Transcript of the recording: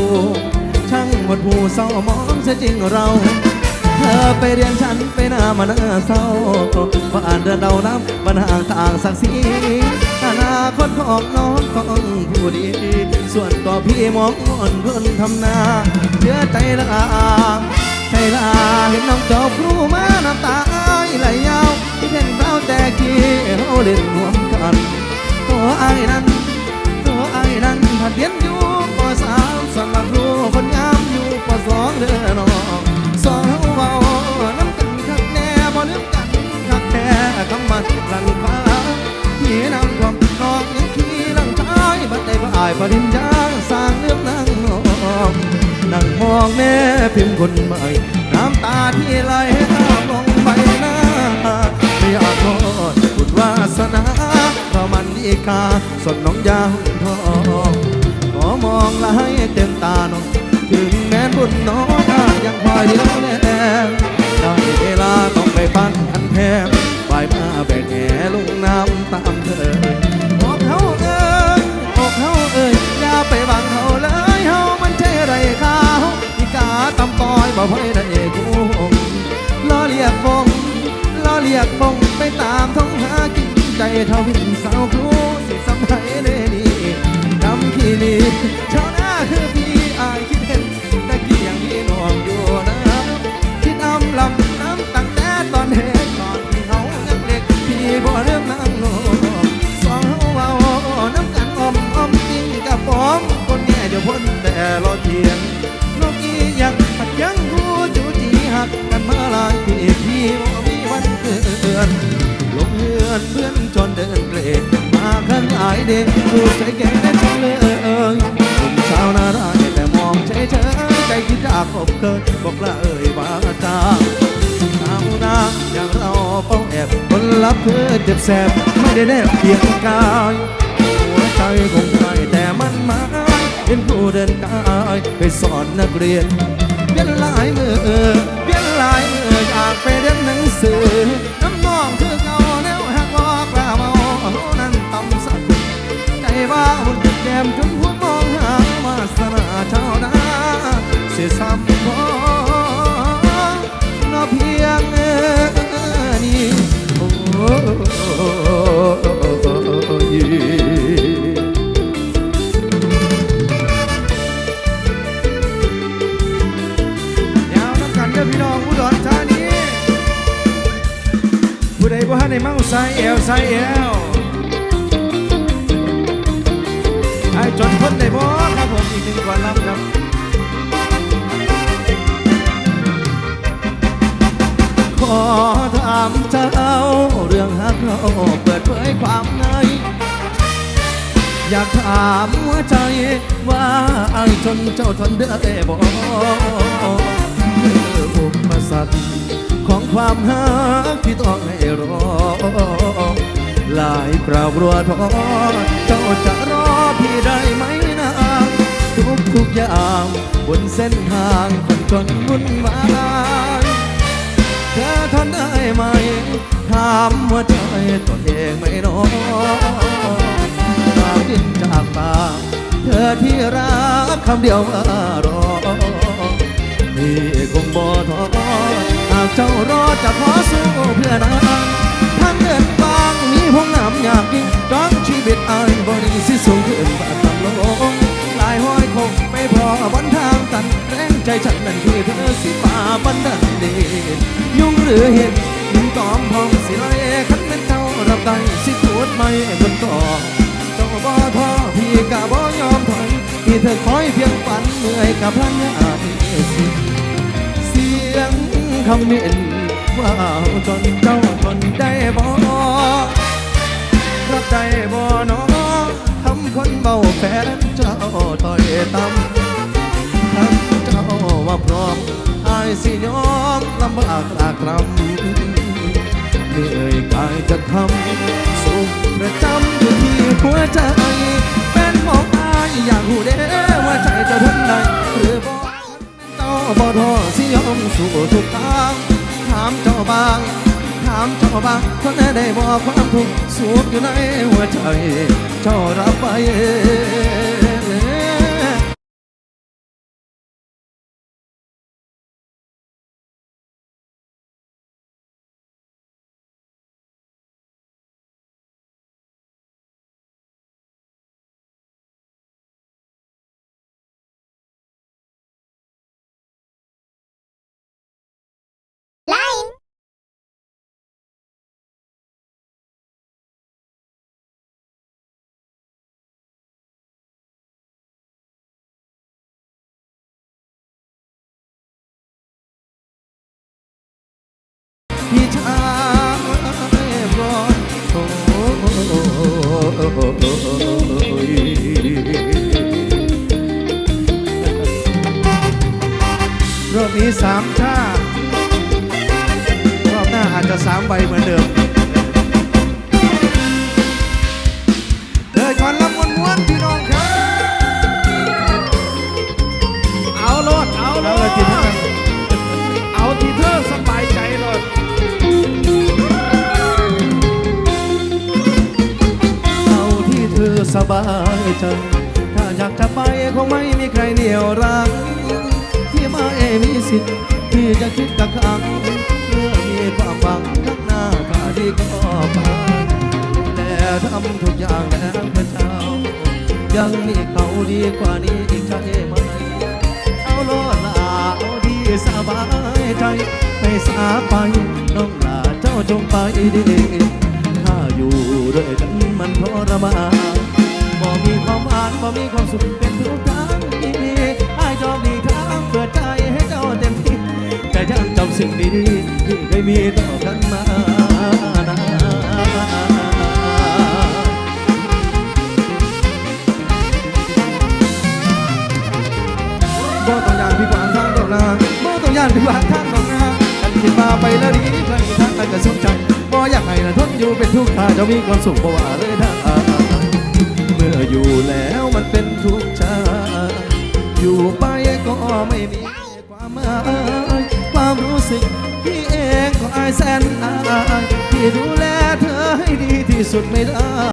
ูช่างหมดหูเศร้ามองเสียจริงเราเธอไปเรียนฉันไปหน้ามาหน้าเศร้าว่าอ่านเรื่องเราน้ำปัญหาต่างศักดิ์ศรีอนาคตของน้องต้องผู้ดี ส่วนตัวพี่มองอ่อนเพื่อนทำนาเชื่อใจละอาใจละอาเห็นน้องจบครูมาน้ำตาไหลยาวที่เห็นเราแต่กี้เราเล่นรวมกันตัวไอ้นั้นตัวไอ้นั้นผัดเรียน อายปริญญาสร้างเรื่องนั่งนองนั่งมองแม่พิมพ์คนใหม่ น้ำตาที่ไหลอาบลงใบหน้าไม่อยากโทษบุญวาสนาเพราะมันดีค่าสดน้องยางทองขอมองละให้เต็มตาน้องถึงแม้บุญน้องยังคอยเดียวแลได้เวลาต้องไปปั้นคันแทม กฟงไปตามท้องหากินใจเท่าวินสาวครูสิสำไผเนนี่กำขี้นี่ชาวนาคือพี่อายคิดเห็นตะกี้ยังมีน้องอยู่นะคิดอำลำน้ำตั้งแต่ตอนเห็นก่อนที่เขายังเล็กพี่บ่เรื่องนั่งโง่สองเฮาเว้าน้ำกันอมอมจริงกับผมคนแง่เดี๋ยวพ้นแต่รอเทียงนกอียังปัดยังรู้จูจีหักกันมาหลายปีพี่บ่มีวัน เกินลงเรือนเพื่อนจนเดินเกรดมาข้างอายเด็กดูใจแก่ได้จังเลยหนุ่มสาวน่ารักแต่มองเฉยเฉยใจคิดอยากอบเกินบอกละเอ่ยบาจาสาวนาอย่างเราเป้าแอบคนรับเธอเจ็บแสบไม่ได้แนบเพียงกายหัวใจคงไม่แต่มันหมาเห็นผู้เดินกายไปสอนนักเรียนเปลี่ยนหลายมือเปลี่ยนหลายมืออยากไปเรียนหนังสือ แก้มจนหัวมองหามาสนาเจ้านาเสียซ้ำพอนาเพียงนี้โอ้ยผู้ใดบ่ทันได้เมาใส่แอวใส่แอว ไอ้จนพ้นได้บ่ครับผมอีกหนึ่งก่อนรับครับขอถามเจ้าเรื่องฮักเราเปิดเผยความในอยากถามหัวใจว่าไอ้จนเจ้าทนได้บ่คืออุปสรรคของความหักที่ต้องให้รอหลายคราวกลัวท้อเจ้าจะรอด ทุกอย่างบนเส้นทางคนจนวุ่นวายเธอทนได้ไหมถามว่าใจตัวเองไม่น้อยตาดินจากปากเธอที่รักคำเดียวว่ารอพี่คงบ่ท้อหากเจ้ารอจะขอสู้เพื่อนางทางเดินบางมีห้องน้ำอยากกินจ้องชีวิตอายบริสิสูง บนทางตันแรงใจฉันนั้นคือเธอสิป่าบันดันเดยุ่งหรือเห็นยิ่งตอมพองสิไรขันเป็นเจ้ารับได้สิพูดไม่บนต่อเจ้าบ่ท้อพี่กะบ่ยอมถอยที่เธอคอยเพียงฝันเมื่อยกับพลังงานสิเสียงคำเมีนว่าจนเจ้าทนได้บ่รับได้บ่เน้อทำคนเบาแฟนเจ้าต่อยต่ำ ทำเจ้าว่าพร้อมอายสิยอมลำบากลากลำเหนื่อยกายจะทำสุขประจำอยู่ที่หัวใจเป็นของอายอยากหูเด้ว่าใจจะทนได้หรือบ่เจ้าบ่ท้อสิยอมสู้ทุกทางถามเจ้าบางถามเจ้าบางคนได้บอกความทุกข์สุขอยู่ในหัวใจเจ้ารับไป นี้สามชาติรอบหน้าอาจจะสามใบเหมือนเดิมเลยก่อนรับวนมวนพี่น้องครับเอาโลดเอาโลเอาดเอาที่เธอสบายใจโลดเอาที่เธอสบายใจถ้าอยากจะไปคงไม่มีใครเหนี่ยวรัง ที่มาเอมีสิทธิ์ที่จะคิดกับครั้งเมื่อมีความหวังข้างหน้าก็ดีก็ไปแต่ทำทุกอย่างแล้วพระเจ้ายังมีเขาดีกว่านี้อีกใช่ไหม เอาโลดลาเอาดีสบายใจไม่สาไปน้องลาเจ้าจงไปดีถ้าอยู่ด้วยกันมันทรมานบ่มีความอ่านบ่มีความสุข สิ่งดีๆที่เคยมีต่อกันมานานบ่ต้องยานพี่กวางทางดอกนาบ่ต้องยานพี่กวางทางดอกนากันคิดมาไปแล้วดีเพื่อนทางนั้นก็สนใจบ่อยากให้นะทนอยู่เป็นทุกข์ถ้าจะมีความสุขบ่ว่าเลยทา แสนอายที่ดูแลเธอให้ดีที่สุดไม่ได้